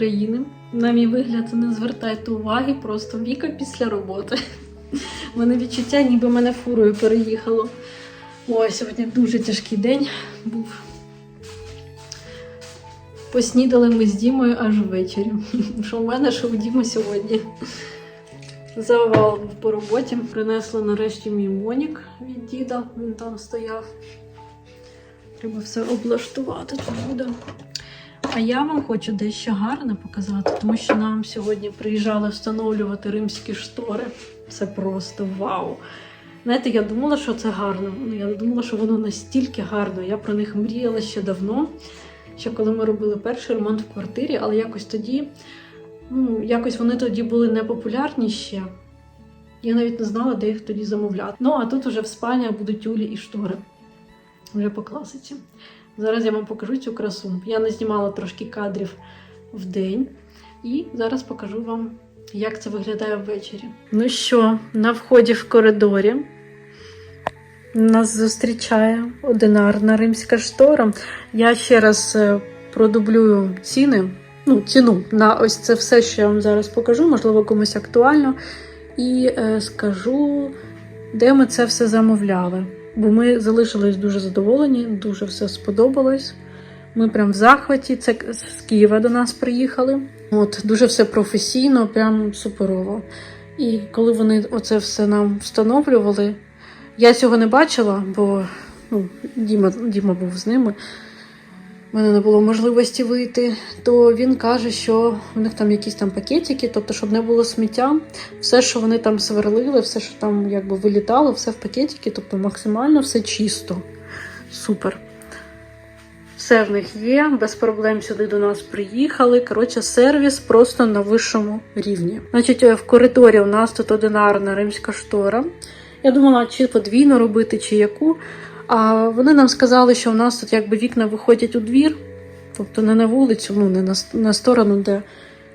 України. На мій вигляд не звертайте уваги, просто Віка після роботи. У мене відчуття, ніби мене фурою переїхало. Ой, сьогодні дуже тяжкий день був. Поснідали ми з Дімою аж ввечері. Що в мене, що у Діми сьогодні. Завал був по роботі. Принесла нарешті мій монік від діда, він там стояв. Треба все облаштувати тут буде. А я вам хочу дещо гарне показати, тому що нам сьогодні приїжджали встановлювати римські штори. Це просто вау! Знаєте, я думала, що це гарно. Ну, Я не думала, що воно настільки гарно. Я про них мріяла ще давно, ще коли ми робили перший ремонт в квартирі, але якось тоді, ну, якось вони тоді були непопулярні ще. Я навіть не знала, де їх тоді замовляти. Ну, а тут уже в спальнях будуть тюлі і штори. Вже по класиці. Зараз я вам покажу цю красу. Я не знімала трошки кадрів в день. І зараз покажу вам, як це виглядає ввечері. Ну що, на вході в коридорі нас зустрічає одинарна римська штора. Я ще раз е, продублюю ціни, ну, ціну на ось це все, що я вам зараз покажу, можливо, комусь актуально. І е, скажу, де ми це все замовляли. Бо ми залишились дуже задоволені, дуже все сподобалось. Ми прям в захваті. Це з Києва до нас приїхали. От дуже все професійно, прям суперово. І коли вони оце все нам встановлювали, я цього не бачила, бо ну, Діма, Діма був з ними. У мене не було можливості вийти, то він каже, що у них там якісь там пакетики, тобто, щоб не було сміття, все, що вони там сверлили, все, що там якби вилітало, все в пакетики, тобто максимально все чисто. Супер. Все в них є, без проблем сюди до нас приїхали. Коротше, сервіс просто на вищому рівні. Значить, в коридорі у нас тут одинарна римська штора. Я думала, чи подвійно робити, чи яку. А вони нам сказали, що у нас тут якби вікна виходять у двір, тобто не на вулицю, ну не на, на сторону, де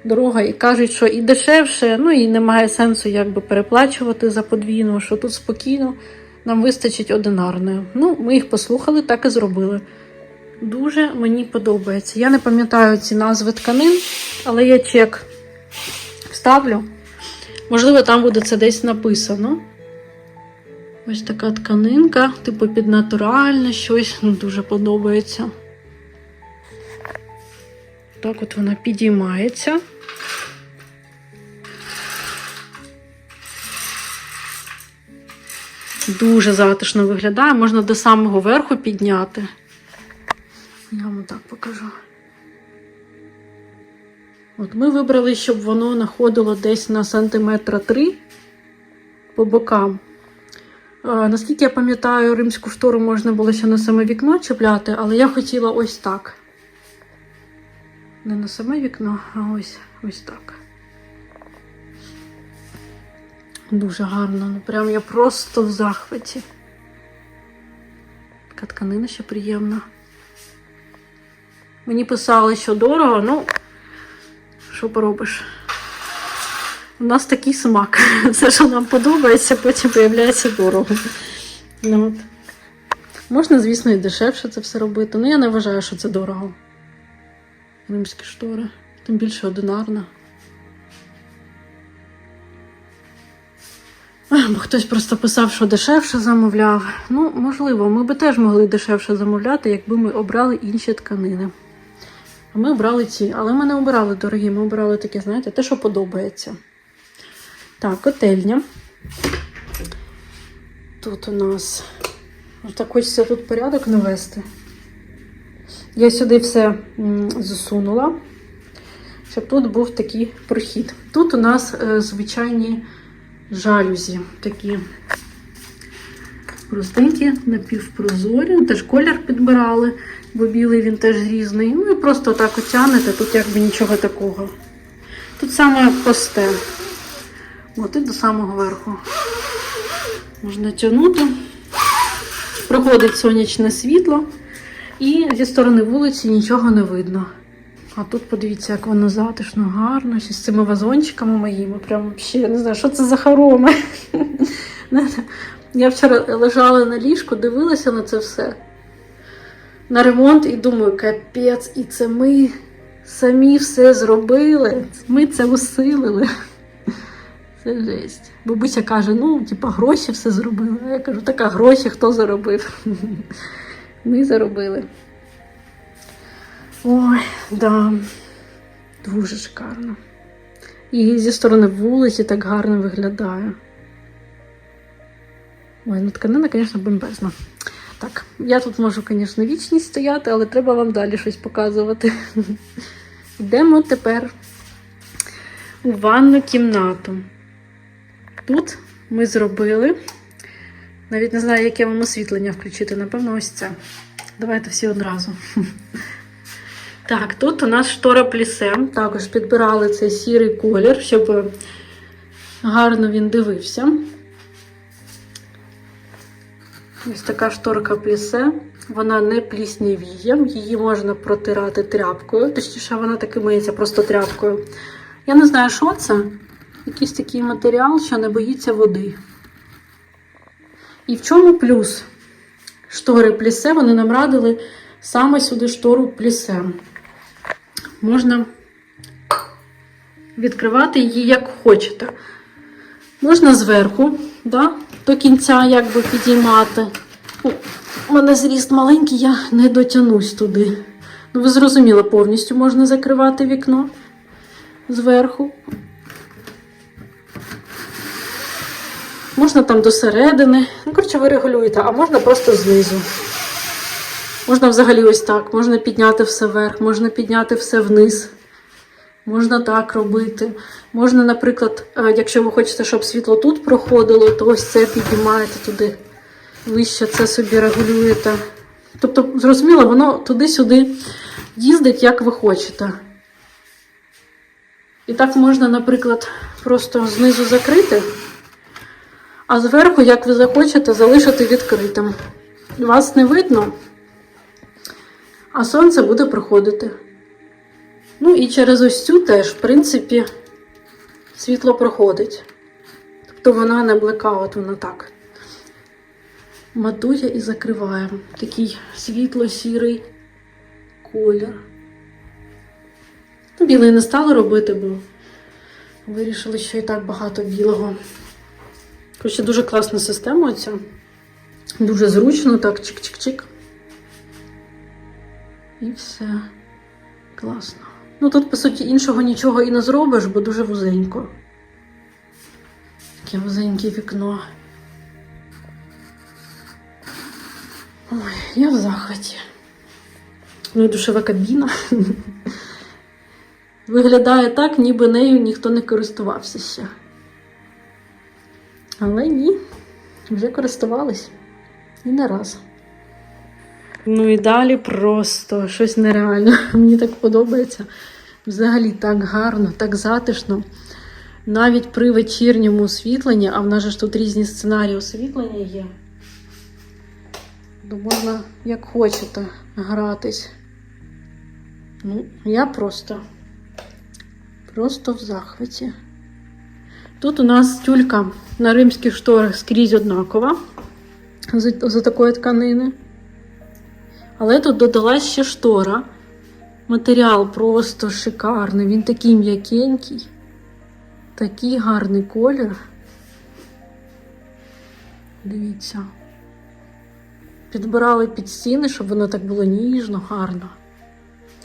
дорога, і кажуть, що і дешевше, ну і немає сенсу якби переплачувати за подвійну, що тут спокійно нам вистачить одинарної. Ну, ми їх послухали, так і зробили. Дуже мені подобається. Я не пам'ятаю ці назви тканин, але я чек вставлю. Можливо, там буде це десь написано. Ось така тканинка, типу піднатуральне щось, ну дуже подобається. Так от вона підіймається. Дуже затишно виглядає, можна до самого верху підняти. Я вам так покажу. От ми вибрали, щоб воно знаходило десь на сантиметра 3 по бокам. Е, Наскільки я пам'ятаю, римську штору можна було ще на саме вікно чіпляти, але я хотіла ось так. Не на саме вікно, а ось ось так. Дуже гарно. Ну прям я просто в захваті. Така тканина ще приємна. Мені писали, що дорого, ну, що поробиш? У нас такий смак. Все, що нам подобається, потім виявляється дорого. Ну, от. Можна, звісно, і дешевше це все робити, але я не вважаю, що це дорого. Римські штори, тим більше одинарна. Хтось просто писав, що дешевше замовляв. Ну, можливо, ми би теж могли дешевше замовляти, якби ми обрали інші тканини. А ми обрали ці, але ми не обирали дорогі, ми обирали такі, знаєте, те, що подобається. Так, котельня. Тут у нас так хочеться тут порядок навести. Я сюди все засунула, щоб тут був такий прохід. Тут у нас е, звичайні жалюзі, такі простенькі, напівпрозорі. Теж колір підбирали, бо білий він теж різний. Ну і просто так отягнете, тут якби нічого такого. Тут саме просте. От і до самого верху. Можна тягнути. Проходить сонячне світло, і зі сторони вулиці нічого не видно. А тут подивіться, як воно затишно, гарно, ще з цими вазончиками моїми. Прям я не знаю, що це за хороми. Я вчора лежала на ліжку, дивилася на це все. На ремонт і думаю, капець, і це ми самі все зробили. Ми це усилили. Це жесть. Бабуся каже: ну, типа, гроші все зробили. А я кажу, така гроші хто заробив? Ми заробили. Ой, да. Дуже шикарно. І зі сторони вулиці так гарно виглядає. Ой, ну тканина, звісно, бомбезна. Так, я тут можу, звісно, вічність стояти, але треба вам далі щось показувати. Йдемо тепер у ванну кімнату. Тут ми зробили. Навіть не знаю, яке вам освітлення включити. Напевно, ось це. Давайте всі одразу. Так, тут у нас штора плісе. Також підбирали цей сірий колір, щоб гарно він дивився. Ось така шторка плісе. Вона не пліснявіє, її можна протирати тряпкою. Точніше, вона таки миється просто тряпкою. Я не знаю, що це. Якийсь такий матеріал, що не боїться води. І в чому плюс штори плісе? Вони нам радили саме сюди штору плісе. Можна відкривати її як хочете. Можна зверху, да, до кінця якби підіймати. Ну, У мене зріст маленький, я не дотягнусь туди. Ну, ви зрозуміли, повністю можна закривати вікно зверху. Можна там до середини. Ну, коротше, ви регулюєте, а можна просто знизу. Можна взагалі ось так. Можна підняти все вверх, можна підняти все вниз. Можна так робити. Можна, наприклад, е, якщо ви хочете, щоб світло тут проходило, то ось це піднімаєте туди вище, це собі регулюєте. Тобто, зрозуміло, воно туди-сюди їздить, як ви хочете. І так можна, наприклад, просто знизу закрити, а зверху, як ви захочете, залишити відкритим. Вас не видно, а сонце буде проходити. Ну і через ось цю теж, в принципі, світло проходить. Тобто вона не блекаут, вона так. Матує і закриває. Такий світло-сірий колір. Ну, білий не стали робити, бо вирішили, що і так багато білого. Коротше, дуже класна система оця. Дуже зручно, так, чик-чик-чик. І все. Класно. Ну тут, по суті, іншого нічого і не зробиш, бо дуже вузенько. Таке вузеньке вікно. Ой, я в захваті. Ну і душова кабіна. Виглядає так, ніби нею ніхто не користувався ще. Але ні, вже користувались. І не раз. Ну і далі просто щось нереальне. Мені так подобається. Взагалі так гарно, так затишно. Навіть при вечірньому освітленні, а в нас ж тут різні сценарії освітлення є. То можна як хочете гратись. Ну, я просто, просто в захваті. Тут у нас тюлька на римських шторах скрізь однакова з, з такої тканини. Але тут додалась ще штора. Матеріал просто шикарний. Він такий м'якенький, такий гарний колір. Дивіться. Підбирали під стіни, щоб воно так було ніжно, гарно.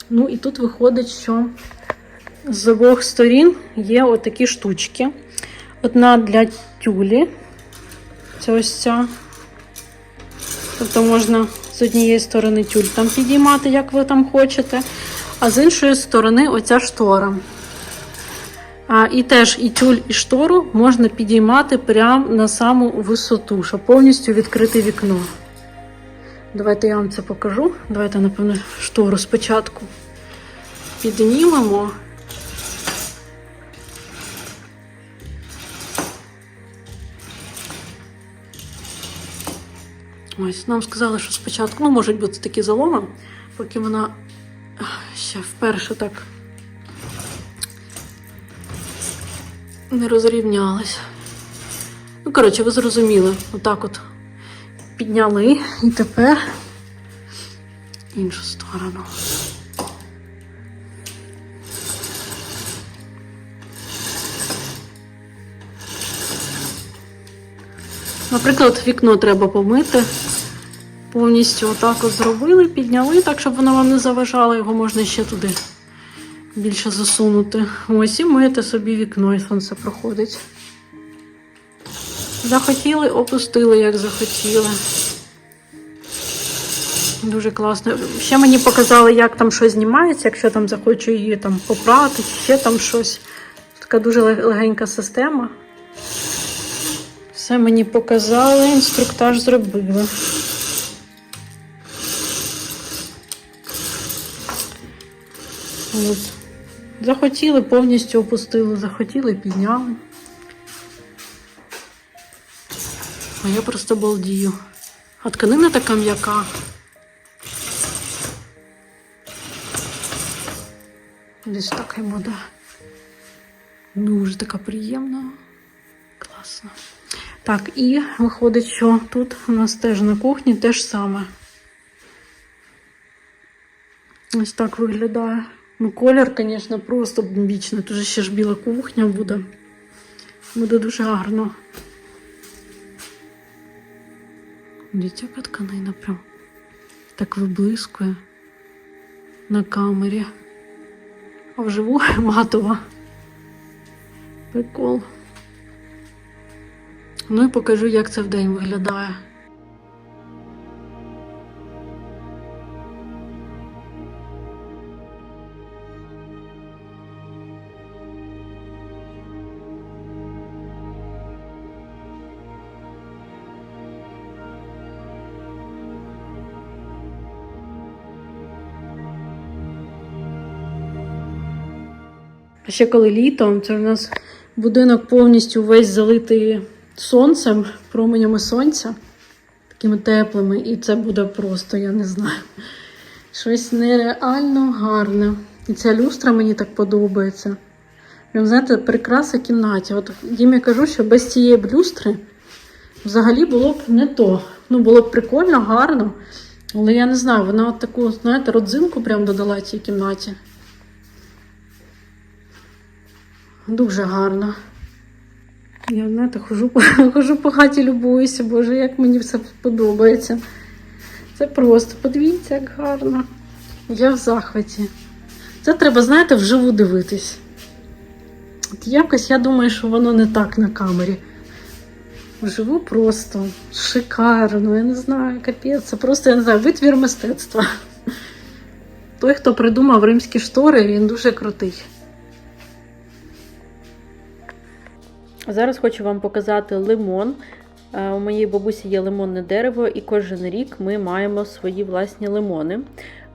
Ну і тут виходить, що з обох сторін є отакі штучки. Одна для тюлі. Це ось ця. Тобто можна з однієї сторони тюль там підіймати, як ви там хочете, а з іншої сторони оця штора. А, І теж і тюль, і штору можна підіймати прямо на саму висоту, щоб повністю відкрити вікно. Давайте я вам це покажу. Давайте, напевно, штору спочатку піднімемо. Ось, нам сказали, що спочатку, ну, можуть бути такі заломи, поки вона ще вперше так не розрівнялась. Ну, коротше, ви зрозуміли, отак от підняли і тепер іншу сторону. Наприклад, вікно треба помити. Повністю отак от зробили, підняли, так, щоб воно вам не заважало, його можна ще туди більше засунути. Ось і миєте собі вікно, і сонце проходить. Захотіли, опустили, як захотіли. Дуже класно. Ще мені показали, як там щось знімається, якщо там захочу її там попрати, ще там щось. Така дуже легенька система. Все мені показали, інструктаж зробили. От. Захотіли, повністю опустили, захотіли, підняли. А я просто балдію. А тканина така м'яка. Десь так і буде. Дуже така приємна. Класно. Так, і виходить, що тут у нас теж на кухні те ж саме. Ось так виглядає. Ну, колір, звісно, просто бомбічний. Тут ще ж біла кухня буде. Буде дуже гарно. Дивіться, яка тканина прям так виблискує на камері. А вживу матова. Прикол. Ну і покажу, як це вдень виглядає. Ще коли літо, це у нас будинок повністю весь залитий сонцем, променями сонця, такими теплими, і це буде просто, я не знаю, щось нереально гарне. І ця люстра мені так подобається. Прям, знаєте, прикраса кімнаті. От Дімі кажу, що без цієї б люстри взагалі було б не то. Ну, було б прикольно, гарно. Але я не знаю, вона от таку, знаєте, родзинку прям додала цій кімнаті. Дуже гарно. Я, знаєте, хожу, хожу по хаті, любуюся, боже, як мені все подобається. Це просто, подивіться, як гарно. Я в захваті. Це треба, знаєте, вживу дивитись. От якось я думаю, що воно не так на камері. Вживу просто шикарно, я не знаю, капець. Це просто, я не знаю, витвір мистецтва. Той, хто придумав римські штори, він дуже крутий. Зараз хочу вам показати лимон. Е, У моєї бабусі є лимонне дерево, і кожен рік ми маємо свої власні лимони.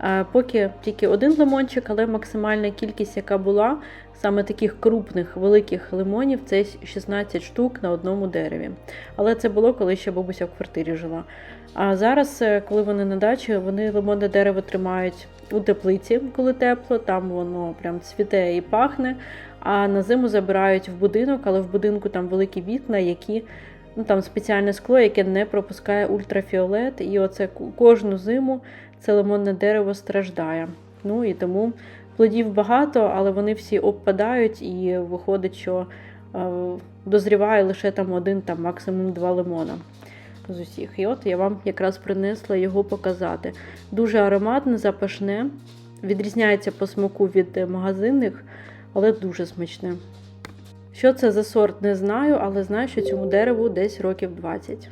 Е, Поки тільки один лимончик, але максимальна кількість, яка була, саме таких крупних великих лимонів, це 16 штук на одному дереві. Але це було, коли ще бабуся в квартирі жила. А зараз, е, коли вони на дачі, вони лимонне дерево тримають у теплиці, коли тепло, там воно прям цвіте і пахне. А на зиму забирають в будинок, але в будинку там великі вікна, які ну там спеціальне скло, яке не пропускає ультрафіолет. І оце кожну зиму це лимонне дерево страждає. Ну і тому плодів багато, але вони всі обпадають, і виходить, що е, дозріває лише там один, там максимум два лимона. З усіх. І от я вам якраз принесла його показати. Дуже ароматне, запашне, відрізняється по смаку від е, магазинних але дуже смачне. Що це за сорт, не знаю, але знаю, що цьому дереву десь років 20.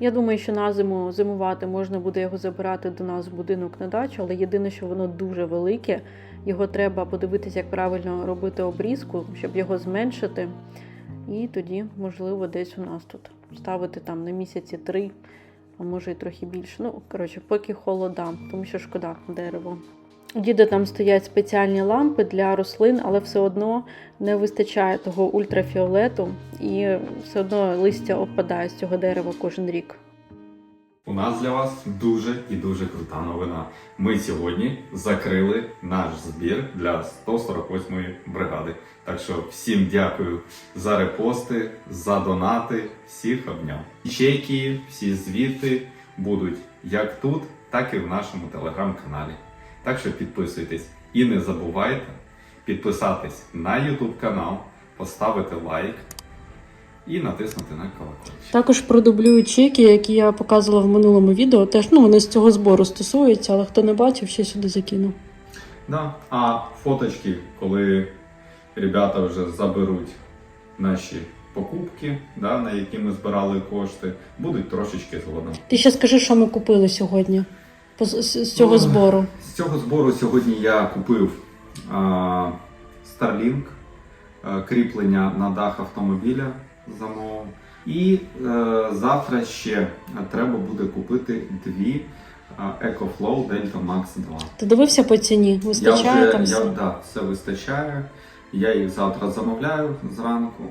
Я думаю, що на зиму зимувати можна буде його забирати до нас в будинок на дачу, але єдине, що воно дуже велике. Його треба подивитися, як правильно робити обрізку, щоб його зменшити. І тоді, можливо, десь у нас тут ставити там на місяці три, а може і трохи більше. Ну, коротше, поки холода, тому що шкода дерево. Діда там стоять спеціальні лампи для рослин, але все одно не вистачає того ультрафіолету, і все одно листя опадає з цього дерева кожен рік. У нас для вас дуже і дуже крута новина. Ми сьогодні закрили наш збір для 148-ї бригади. Так що всім дякую за репости, за донати, всіх обняв. Чеки, всі звіти будуть як тут, так і в нашому телеграм-каналі. Так що підписуйтесь і не забувайте підписатись на YouTube канал, поставити лайк і натиснути на колокольчик. Також продублюю чеки, які я показувала в минулому відео. Теж ну вони з цього збору стосуються, але хто не бачив, ще сюди закину. Да. А фоточки, коли ребята вже заберуть наші покупки, да, на які ми збирали кошти, будуть трошечки згодом. Ти ще скажи, що ми купили сьогодні з, цього Ну, збору. З цього збору сьогодні я купив а, Starlink, а, кріплення на дах автомобіля замовив. І е, завтра ще треба буде купити дві EcoFlow Delta Max 2. Ти дивився по ціні? Вистачає я вже, там я, все? да, все вистачає. Я їх завтра замовляю зранку.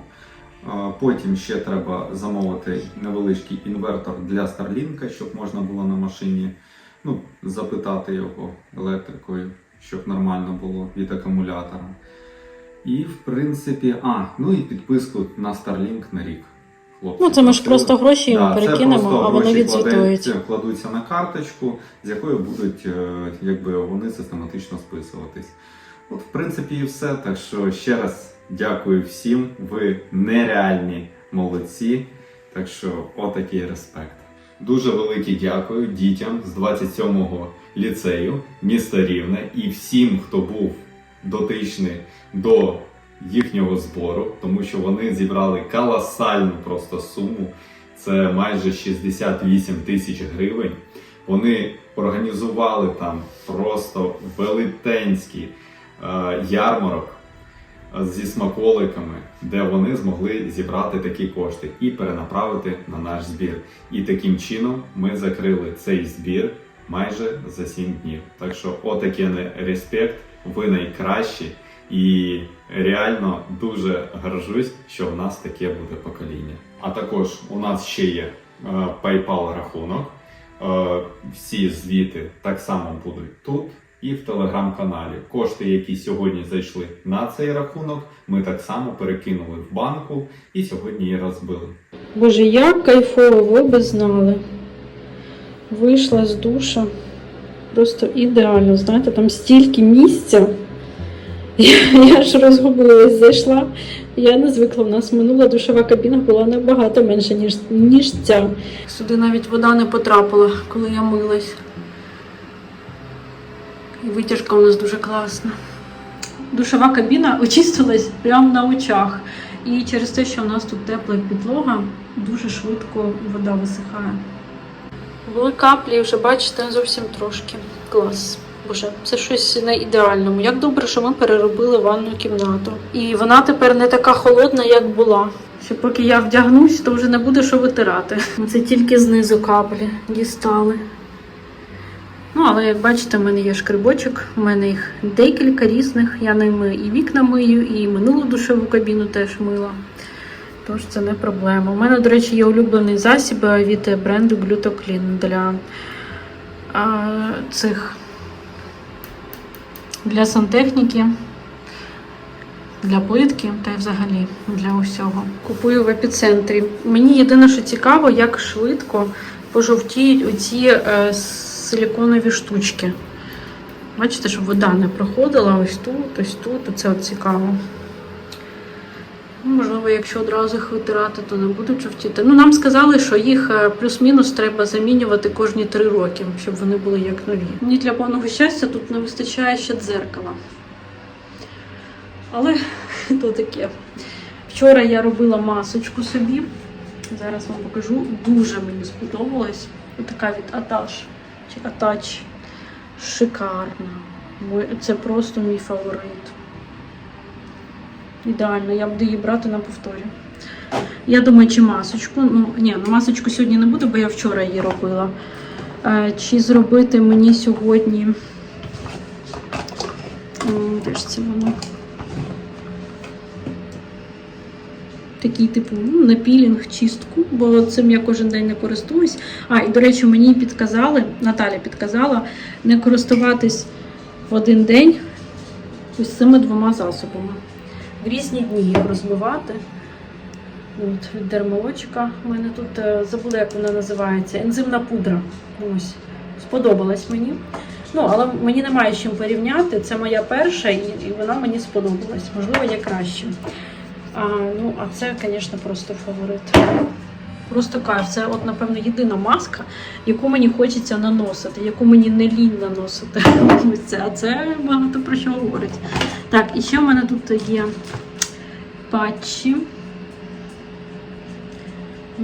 Потім ще треба замовити невеличкий інвертор для Starlink, щоб можна було на машині ну, запитати його електрикою, щоб нормально було від акумулятора. І в принципі, а, ну і підписку на Starlink на рік. Хлопці Ну це ми ж просто гроші Да, це перекинемо, просто а вони відзвітують. кладуться на карточку, з якої будуть е, якби вони систематично списуватись. От, в принципі, і все. Так що ще раз дякую всім. Ви нереальні молодці. Так що отакий респект. Дуже велике дякую дітям з 27-го ліцею міста Рівне і всім, хто був дотичний до їхнього збору, тому що вони зібрали колосальну просто суму. Це майже 68 тисяч гривень. Вони організували там просто велетенський е, ярмарок зі смаколиками, де вони змогли зібрати такі кошти і перенаправити на наш збір. І таким чином ми закрили цей збір майже за 7 днів. Так що отаке не респект, ви найкращі. І реально дуже горжусь, що в нас таке буде покоління. А також у нас ще є е, PayPal рахунок. Е, всі звіти так само будуть тут і в телеграм-каналі. Кошти, які сьогодні зайшли на цей рахунок, ми так само перекинули в банку і сьогодні її розбили. Боже, як кайфово, ви би знали. Вийшла з душа. Просто ідеально, знаєте, там стільки місця. Я, я ж розгубилась, зайшла. Я не звикла. У нас минула душова кабіна була набагато менша, ніж, ніж ця. Сюди навіть вода не потрапила, коли я милась. І витяжка у нас дуже класна. Душова кабіна очистилась прямо на очах. І через те, що у нас тут тепла підлога, дуже швидко вода висихає. Були каплі, вже бачите, зовсім трошки. Клас. Боже, це щось на ідеальному. Як добре, що ми переробили ванну кімнату. І вона тепер не така холодна, як була. Що поки я вдягнусь, то вже не буде що витирати. Це тільки знизу каплі дістали. Ну, але як бачите, в мене є шкрибочок, у мене їх декілька різних. Я ними і вікна мию, і минулу душову кабіну теж мила. Тож це не проблема. У мене, до речі, є улюблений засіб від бренду Glutoclean для а, цих для сантехніки, для плитки та й взагалі для усього. Купую в епіцентрі. Мені єдине, що цікаво, як швидко пожовтіють оці е, силіконові штучки. Бачите, щоб вода не проходила ось тут, ось тут. Це от цікаво. Ну, Можливо, якщо одразу їх витирати, то не будуть жовтіти. Ну, нам сказали, що їх е, плюс-мінус треба замінювати кожні три роки, щоб вони були як нові. Мені для повного щастя тут не вистачає ще дзеркала. Але то таке. Вчора я робила масочку собі. Зараз вам покажу. Дуже мені сподобалось. Така від Аташ. Атач. Шикарна. Це просто мій фаворит. Ідеально, я буду її брати на повторі. Я думаю, чи масочку. Ну, ні, ну масочку сьогодні не буду, бо я вчора її робила. Е, чи зробити мені сьогодні. Де ж це воно? Такий, типу, ну, напілінг, чистку, бо цим я кожен день не користуюсь. А, і до речі, мені підказали, Наталя підказала не користуватись в один день ось цими двома засобами в різні дні їх розмивати. От, від дермалочка. У мене тут е, забула, як вона називається. Ензимна пудра. Ось. Сподобалась мені. Ну, але мені немає з чим порівняти. Це моя перша, і вона мені сподобалась. Можливо, є краще. А, ну, а це, звісно, просто фаворит. Просто кайф. Це, от, напевно, єдина маска, яку мені хочеться наносити, яку мені не лінь наносити. А це багато про що говорить. Так, і ще в мене тут є патчі.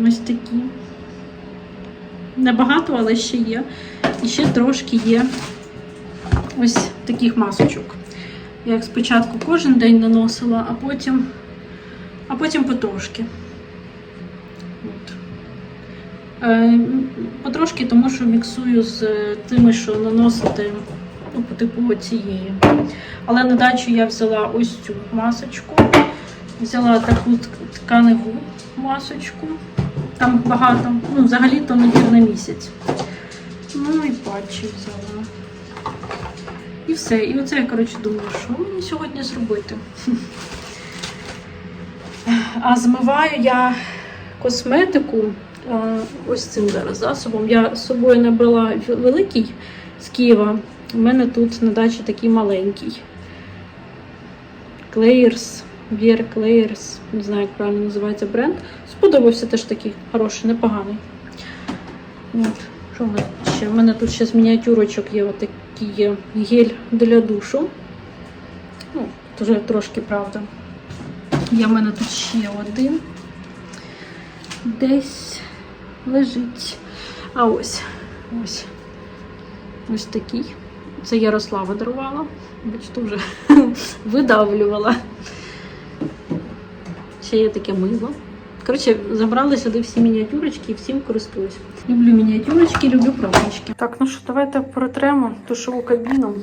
Ось такі. Небагато, але ще є. І ще трошки є ось таких масочок. Я їх спочатку кожен день наносила, а потім, а потім потрошки. От. Е, потрошки, тому що міксую з е, тими, що наносити ну, по типу цієї. Але на дачу я взяла ось цю масочку. Взяла таку тканеву масочку. Там багато, ну, взагалі-то набір на місяць. Ну і патчі взяла. І все. І оце я, коротше, думаю, що мені сьогодні зробити. А змиваю я косметику е, ось цим зараз засобом. Я з собою не брала великий з Києва. У мене тут на дачі такий маленький. Клеєрс, Вір Клеєрс, не знаю, як правильно називається бренд. Сподобався теж такий хороший, непоганий. От. Що в мене ще? У мене тут ще з мініатюрочок є отакий є гель для душу. Ну, дуже трошки, правда. Є в мене тут ще один. Десь лежить. А ось. Ось. Ось такий. Це Ярослава дарувала. Бачите, вже видавлювала. Ще є таке мило. Коротше, забрали сюди всі мініатюрочки і всім користуюсь. Люблю мініатюрочки, люблю пробнички. Так, ну що, давайте протремо душову кабіну.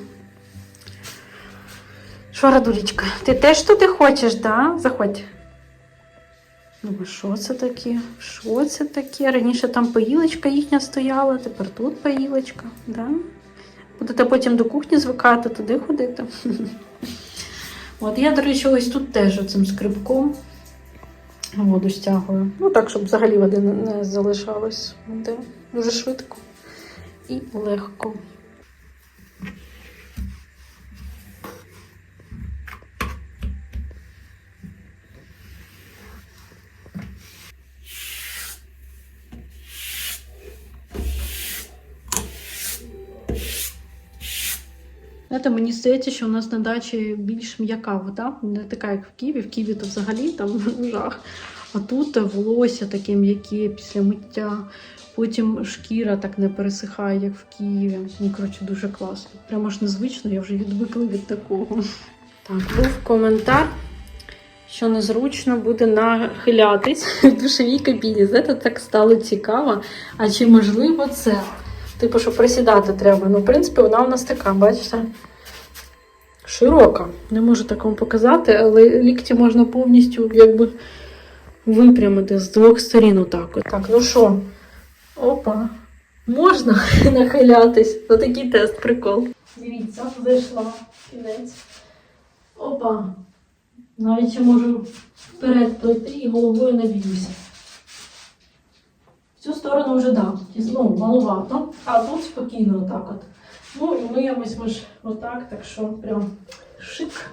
Що, Радулечка, ти теж туди хочеш, да? Заходь. Ну, що це таке? Що це таке? Раніше там поїлочка їхня стояла, тепер тут поїлочка, да? Будете потім до кухні звикати, туди ходити. От я, до речі, ось тут теж оцим скрибком воду стягую. Ну так, щоб взагалі води не залишалось. Де дуже швидко і легко. Знаєте, мені здається, що у нас на дачі більш м'яка вода, не така, як в Києві. В Києві то взагалі там жах. А тут волосся таке м'яке після миття. Потім шкіра так не пересихає, як в Києві. Ну, коротше, дуже класно. Прямо ж незвично, я вже відвикла від такого. Так, був коментар, що незручно буде нахилятись в душовій кабіні. Знаєте, так стало цікаво. А чи можливо це? Типу, що присідати треба. Ну, в принципі, вона у нас така, бачите? Широка. Не можу так вам показати, але лікті можна повністю якби випрямити з двох сторін отак. от. Так, ну що? Опа. Можна нахилятись. Отакий тест, прикол. Дивіться, зайшла кінець. Опа. Навіть ще можу вперед пройти і головою наб'юся. Цю сторону вже да, ну, маловато, а тут спокійно отак от. Ну і миємось ми ж отак, так що прям шик.